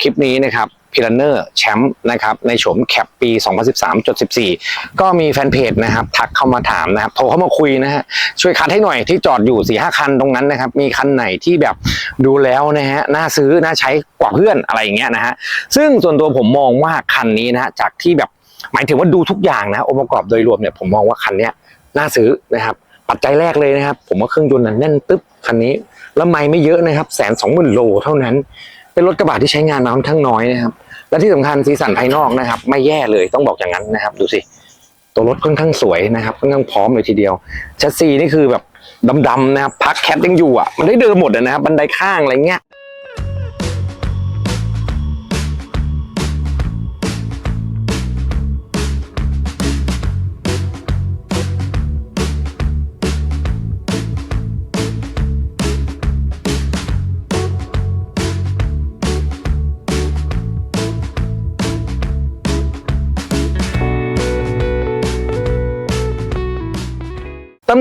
คลิปนี้นะครับพิลันเนอร์แชมป์นะครับในโฉมแคปปี 2013.14 ก็มีแฟนเพจนะครับทักเข้ามาถามนะครับโทรเข้ามาคุยนะฮะช่วยคัดให้หน่อยที่จอดอยู่4ี่ห้าคันตรงนั้นนะครับมีคันไหนที่แบบดูแล้วนะฮะน่าซื้อน่าใช้กว่าเพื่อนอะไรอย่างเงี้ยนะฮะซึ่งส่วนตัวผมมองว่าคันนี้นะฮะจากที่แบบหมายถึงว่าดูทุกอย่างนะองค์ประกอบโดยรวมเนี่ยผมมองว่าคันนี้น่าซื้อนะครับปัจจัยแรกเลยนะครับ ผมว่าเครื่องยนต์น่ะแน่นตึ๊บคันนี้แล้วไม่ไม่เยอะนะครับแสนสองหมื่นโลเท่านั้น เป็นรถกระบะที่ใช้งานมาค่อนข้างน้อยนะครับ และที่สำคัญสีสันภายนอกนะครับ ไม่แย่เลยต้องบอกอย่างนั้นนะครับ ดูสิตัวรถค่อนข้างสวยนะครับค่อนข้างพร้อมเลยทีเดียวแชสซีนี่คือแบบดำๆนะครับพักแคปยังอยู่อะมันได้เดิมหมดนะครับบันไดข้างอะไรเงี้ย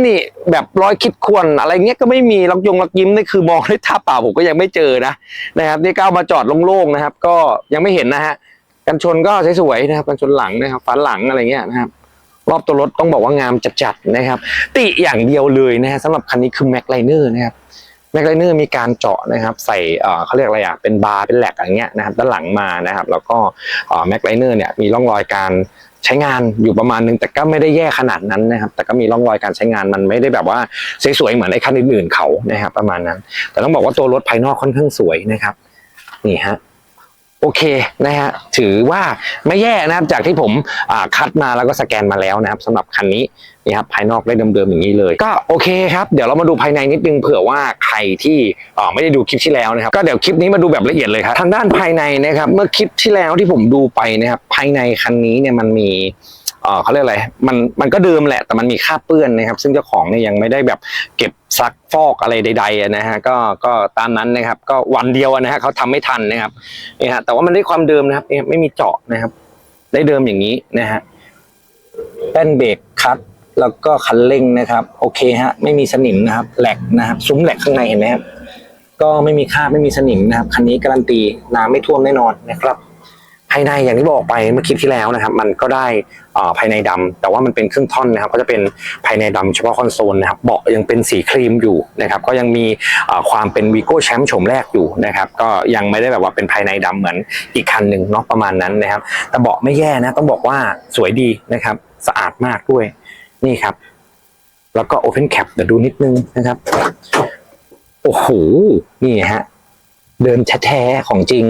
นิแบบรอยคิดควรอะไรเงี้ยก็ไม่มีลักยงลักยิ้มนี่คือมองด้วยตาเปล่าผมก็ยังไม่เจอนะนะครับนี่ก้าวมาจอดโล่งๆนะครับ ก็ยังไม่เห็นนะฮะกันชนก็สวยๆนะครับกันชนหลังนะครับฝาหลังอะไรเงี้ยนะครับรอบตัวรถต้องบอกว่างามจัดๆนะครับ ติอย่างเดียวเลยนะฮะสำหรับคันนี้คือแม็กไลเนอร์นะครับแม็กไลเนอร์มีการเจาะนะครับ ใส่เอ่อเขาเรียกอะไรอะเป็นบาร์เป็นแหลกอะไรเงี้ยนะครับ ด้านหลังมานะครับ แล้วก็แม็กไลเนอร์เนี่ยมีร่องรอยการ ใช้งานอยู่ประมาณนึงแต่ก็ไม่ได้แย่ขนาดนั้นนะครับ แต่ก็มีร่องรอยการใช้งานมันไม่ได้แบบว่าสวยๆเหมือนไอ้คันอื่นๆเขานะครับ ประมาณนั้น แต่ต้องบอกว่าตัวรถภายนอกค่อนข้างสวยนะครับ นี่ฮะ โอเคนะฮะถือว่าไม่แย่นะครับจากที่ผมคัดมาแล้วก็สแกนมาแล้วนะครับสำหรับคันนี้นี่ครับภายนอกได้เดิมๆอย่างนี้เลย ก็โอเคครับเดี๋ยวเรามาดูภายในนิดนึงเผื่อว่าใครที่ไม่ได้ดูคลิปที่แล้วนะครับก็เดี๋ยวคลิปนี้มาดูแบบละเอียดเลยครับทางด้านภายในนะครับเมื่อคลิปที่แล้วที่ผมดูไปนะครับภายในคันนี้เนี่ยมันมี เขาเรียกอะไรมันมันก็เดิมแหละแต่มันมีคราเปื้อนนะครับ ซึ่งเจ้าของเนี่ยยังไม่ได้แบบเก็บซักฟอกอะไรใดๆนะฮะก็ก็ตามนั้นนะครับ ก็วันเดียวนะฮะเขาทำไม่ทันนะครับนี่ฮะแต่ว่ามันได้ความเดิมนะครับเนี่ยไม่มีเจาะนะครับ ได้เดิมอย่างนี้นะฮะแป้นเบรกคัดแล้วก็คันเร่งนะครับ โอเคฮะไม่มีสนิมนะครับแหลกนะครับซุ้มแหลกข้างในเห็นไหมครับก็ไม่มีคราไม่มีสนิมนะครับคันนี้การันตีน้ำไม่ท่วมแน่นอนนะครับ ภายในอย่างที่บอกไปเมื่อคลิปที่แล้วนะครับ มันก็ได้อ่อภายในดำแต่ว่ามันเป็นครึ่งท่อนนะครับ ก็จะเป็นภายในดำเฉพาะคอนโซลนะครับเบาะยังเป็นสีครีมอยู่นะครับ ก็ยังมีความเป็นวีโก้แชมป์โฉมแรกอยู่นะครับ ก็ยังไม่ได้แบบว่าเป็นภายในดำเหมือนอีกคันหนึ่งเนาะประมาณนั้นนะครับ แต่เบาะไม่แย่นะต้องบอกว่าสวยดีนะครับ สะอาดมากด้วยนี่ครับ แล้วก็ Open Cap เดี๋ยวดูนิดนึงนะครับโอ้โหนี่ฮะ เดินแท้ๆของจริง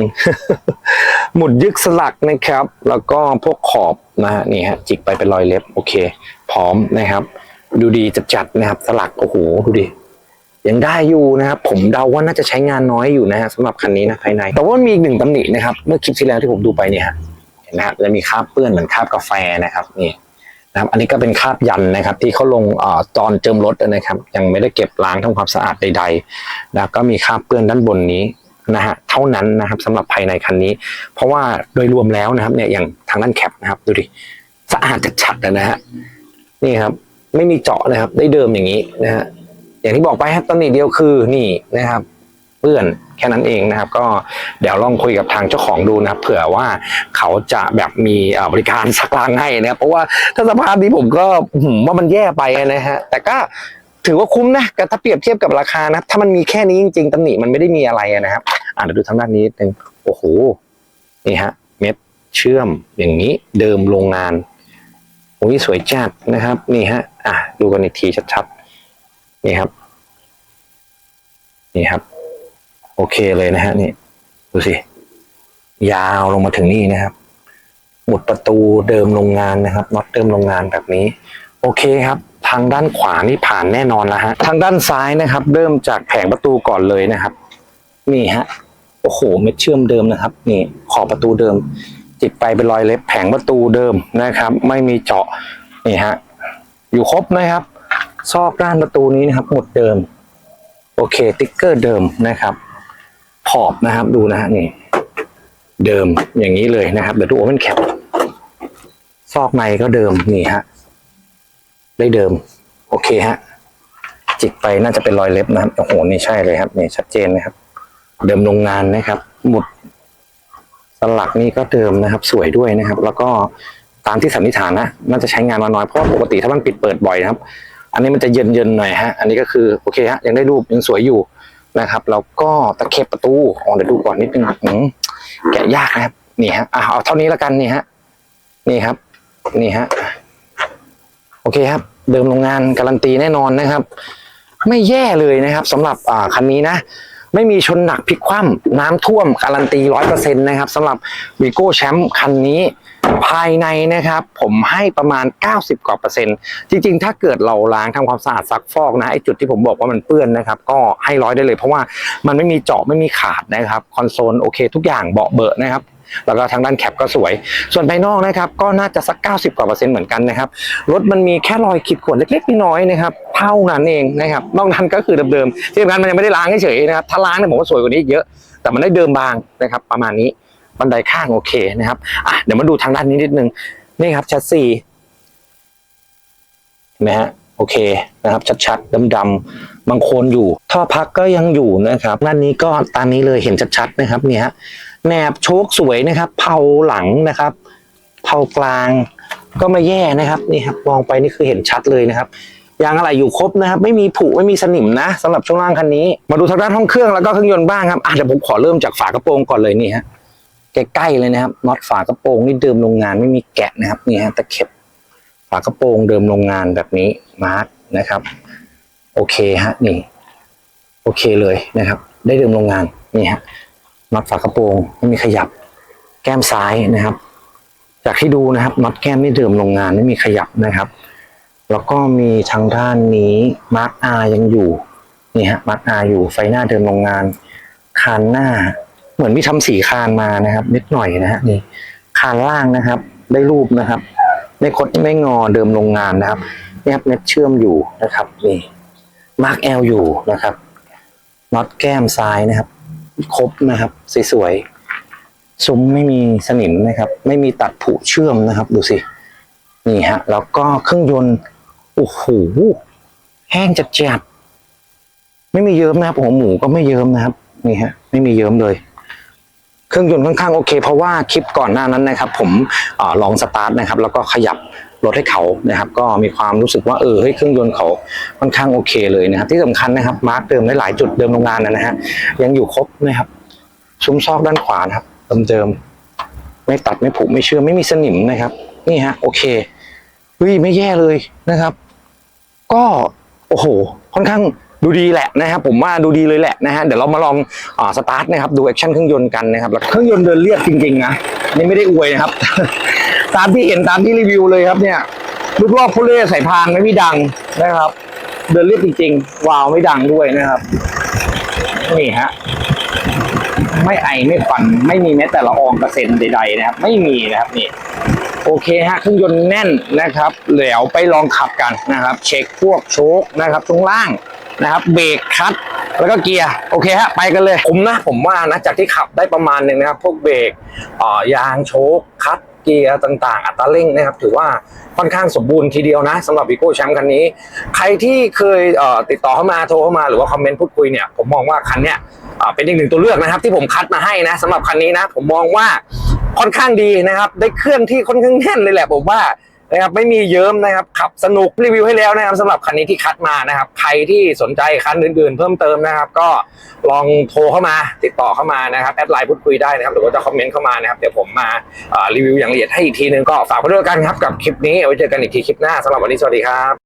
หมุดยึกสลักนะครับ แล้วก็พวกขอบนะฮะนี่ฮะจิกไปเป็นรอยเล็บ โอเค พร้อมนะครับ ดูดีจัดๆนะครับ สลักโอ้โหดูดิยังได้อยู่นะครับผมเดาว่าน่าจะใช้งานน้อยอยู่นะฮะสำหรับคันนี้นะภายใน แต่ว่ามีอีกหนึ่งตำหนินะครับ เมื่อคลิปที่แล้วที่ผมดูไปเนี่ยฮะเห็นไหมฮะจะมีคราบเปื้อนเหมือนคราบกาแฟนะครับนี่นะครับอันนี้ก็เป็นคราบยันนะครับ ที่เขาลงอ่อตอนเจิมรถนะครับ ยังไม่ได้เก็บล้างทำความสะอาดใดๆนะก็มีคราบเปื้อนด้านบนนี้ นะฮะเท่านั้นนะครับสำหรับภายในคันนี้ เพราะว่าโดยรวมแล้วนะครับเนี่ยอย่างทางด้านแคปนะครับดูดิสะอาดจัดฉัดๆนะฮะนี่ครับไม่มีเจาะนะครับ ได้เดิมอย่างนี้นะฮะอย่างที่บอกไปครับตำหนิเดียวคือนี่นะครับเปื้อนแค่นั้นเองนะครับ ก็เดี๋ยวลองคุยกับทางเจ้าของดูนะครับ เผื่อว่าเขาจะแบบมีบริการซักล้างให้นะครับเพราะว่าถ้าสภาพนี้ผมก็หืมว่ามันแย่ไปนะฮะแต่ก็ถือว่าคุ้มนะถ้าเปรียบเทียบกับราคานะถ้ามันมีแค่นี้จริงๆตำหนิมันไม่ได้มีอะไรนะครับ อ่าเดี๋ยวดูทางด้านนี้นิดนึงโอ้โหนี่ฮะเม็ดเชื่อมอย่างนี้เดิมโรงงานโอ้ยสวยจัดนะครับนี่ฮะอะดูกันอีกทีชัดๆนี่ครับนี่ครับ โอเคเลยนะฮะนี่ดูสิยาวลงมาถึงนี่นะครับหมุดประตูเดิมโรงงานนะครับน็อตเดิมโรงงานแบบนี้ โอเคครับ ทางด้านขวานี่ผ่านแน่นอนแล้วฮะทางด้านซ้ายนะครับ เริ่มจากแผงประตูก่อนเลยนะครับ นี่ฮะ โอ้โหเม็ดเชื่อมเดิมนะครับ นี่ขอบประตูเดิม จิกไปเป็นรอยเล็บแผงประตูเดิมนะครับ ไม่มีเจาะนี่ฮะอยู่ครบนะครับ ซอกด้านประตูนี้นะครับ หมดเดิม โอเคติ๊กเกอร์เดิมนะครับขอบนะครับดูนะฮะนี่ เดิมอย่างนี้เลยนะครับเดี๋ยวดูโอเ n นแคปซอกในก็เดิมนี่ฮะได้เดิม โอเคฮะจิกไปน่าจะเป็นรอยเล็บนะครับโอ้โหนี่ใช่เลยครับนี่ชัดเจนนะครับ เดิมโรงงานนะครับหมุดสลักนี่ก็เดิมนะครับ สวยด้วยนะครับ แล้วก็ตามที่สันนิษฐานนะน่าจะใช้งานมาน้อยเพราะปกติถ้ามันปิดเปิดบ่อยนะครับ อันนี้มันจะเย็นเย็นๆหน่อยฮะอันนี้ก็คือโอเคฮะยังได้รูปยังสวยอยู่นะครับ แล้วก็ตะเข็บประตูอ๋อเดี๋ยวดูก่อนนิดนึงแกะยากนะครับนี่ฮะอะเอาเท่านี้แล้วกันนี่ฮะนี่ครับ นี่ฮะโอเคครับ เดิมโรงงานการันตีแน่นอนนะครับ ไม่แย่เลยนะครับสำหรับอ่าคันนี้นะ ไม่มีชนหนักพลิกคว่ำน้ำท่วมการันตีร้อยเปอร์เซ็นต์นะครับสำหรับวีโก้แชมป์คันนี้ภายในนะครับผมให้ประมาณ 90กว่าเปอร์เซ็นต์จริงๆ ถ้าเกิดเราล้างทำความสะอาดซักฟอกนะไอจุดที่ผมบอกว่ามันเปื้อนนะครับ ก็ให้ร้อยได้เลยเพราะว่ามันไม่มีเจาะไม่มีขาดนะครับ คอนโซลโอเคทุกอย่างเบาะเบอะนะครับ แล้วก็ทางด้านแคปก็สวย ส่วนภายนอกนะครับก็น่าจะสัก 90 กว่าเปอร์เซ็นต์เหมือนกันนะครับ รถมันมีแค่รอยขีดข่วนเล็กๆน้อยๆนะครับ เท่านั้นเองนะครับ นอกนั้นก็คือเดิมๆที่สำคัญมันยังไม่ได้ล้างเฉยๆนะครับ ถ้าล้างเนี่ยผมว่าสวยกว่านี้อีกเยอะ แต่มันได้เดิมบางนะครับ ประมาณนี้บันไดข้างโอเคนะครับอะเดี๋ยวมาดูทางด้านนี้นิดนึง นี่ครับแชสซีเห็นไหมฮะโอเคนะครับ ชัดๆดำๆบางโคนอยู่ท่อพักก็ยังอยู่นะครับด้านนี้ก็ตามนี้เลยเห็นชัดๆนะครับเนี่ยฮะ แหนบโชคสวยนะครับ เผาหลังนะครับ เผากลางก็ไม่แย่นะครับนี่ครับมองไปนี่คือเห็นชัดเลยนะครับยางอะไรอยู่ครบนะครับ ไม่มีผุไม่มีสนิมนะสำหรับช่วงล่างคันนี้ มาดูทางด้านห้องเครื่องแล้วก็เครื่องยนต์บ้างครับอะเดี๋ยวผมขอเริ่มจากฝากระโปรงก่อนเลยนี่ฮะใกล้ๆเลยนะครับน็อตฝากระโปรงนี่เดิมโรงงานไม่มีแกะนะครับนี่ฮะตะเข็บฝากระโปรงเดิมโรงงานแบบนี้มาร์กนะครับ โอเคฮะนี่ โอเคเลยนะครับ ได้เดิมโรงงานนี่ฮะ น็อตฝากระโปรงไม่มีขยับ แก้มซ้ายนะครับ จากที่ดูนะครับน็อตแก้มนี่เดิมโรงงานไม่มีขยับนะครับ แล้วก็มีทางด้านนี้มาร์กอายังอยู่นี่ฮะมาร์กอาอยู่ไฟหน้าเดิมโรงงาน คานหน้า เหมือนมีทำสีคานมานะครับ นิดหน่อยนะฮะนี่คานล่างนะครับ ได้รูปนะครับไม่คดไม่งอเดิมโรงงานนะครับนี่ครับเน็ตเชื่อมอยู่นะครับนี่มาร์กแอลอยู่นะครับน็อตแก้มซ้ายนะครับ ครบนะครับสวยๆซุ้มไม่มีสนิมนะครับ ไม่มีตัดผุเชื่อมนะครับ ดูสินี่ฮะ แล้วก็เครื่องยนต์โอ้โหแห้งจัดจัดไม่มีเยิ้มนะครับหัวหมูก็ไม่เยิ้มนะครับนี่ฮะ ไม่มีเยิ้มเลยเครื่องยนต์ค่อนข้างโอเค เพราะว่าคลิปก่อนหน้านั้นนะครับ ผมอลองสตาร์ทนะครับ แล้วก็ขยับ รถให้เขานะครับ ก็มีความรู้สึกว่าเออเฮ้ยเครื่องยนต์เขาค่อนข้างโอเคเลยนะครับ ที่สำคัญนะครับมาร์กเดิมได้หลายจุดเดิมโรงงานนะนะฮะยังอยู่ครบนะครับ ซุ้มซอกด้านขวานะครับเดิมๆไม่ตัดไม่ผุไม่เชื่อมไม่มีสนิมนะครับ นี่ฮะโอเคเฮ้ยไม่แย่เลยนะครับ ก็โอ้โห ค่อนข้างดูดีแหละนะครับผมว่าดูดีเลยแหละนะฮะเดี๋ยวเรามาลองอ่าสตาร์ทนะครับดูแอคชั่นเครื่องยนต์กันนะครับแล้วเครื่องยนต์เดินเรียบจริงๆนะนี่ไม่ได้อวยนะครับ ตามที่เห็นตามที่รีวิวเลยครับเนี่ยลูกลอกพุเล่ใส่พานไม่มีดังนะครับ เดินเรียบจริงๆวาวไม่ดังด้วยนะครับนี่ฮะไม่ไอไม่ควันไม่มีแม้แต่ละอองกระเซ็นใด ๆ นะครับ ไม่มีนะครับนี่โอเคฮะเครื่องยนต์แน่นนะครับเดี๋ยวไปลองขับกันนะครับ เช็คพวกโชคนะครับตรงล่างนะครับ เบรกคลัตแล้วก็เกียร์โอเคฮะไปกันเลยผมนะผมว่านะจากที่ขับได้ประมาณหนึ่งนะครับ พวกเบรกอ่อยางโชคคลัต เกียร์ต่างๆ อัตราเร่งนะครับ ถือว่าค่อนข้างสมบูรณ์ทีเดียวนะสำหรับวีโก้แชมป์คันนี้ ใครที่เคยเติดต่อเข้ามาโทรเข้ามาหรือว่าคอมเมนต์พูดคุยเนี่ยผมมองว่าคันเนี้ยเป็นอีกหนึ่งตัวเลือกนะครับ ที่ผมคัดมาให้นะสำหรับคันนี้นะ ผมมองว่าค่อนข้างดีนะครับ ได้เครื่องที่ค่อนข้างแน่นเลยแหละผมว่า นะครับไม่มีเยิ้มนะครับขับสนุกรีวิวให้แล้วนะครับสำหรับคันนี้ที่คัดมานะครับใครที่สนใจคันอื่นๆ เพิ่มเติมนะครับ ก็ลองโทรเข้ามาติดต่อเข้ามานะครับแอดไลน์พูดคุยได้นะครับหรือว่าจะคอมเมนต์เข้ามานะครับเดี๋ยวผมมารีวิวอย่างละเอียดให้อีกทีนึงก็ฝากไว้ด้วยกันครับกับคลิปนี้ไว้เจอกันอีกทีคลิปหน้าสำหรับวันนี้สวัสดีครับ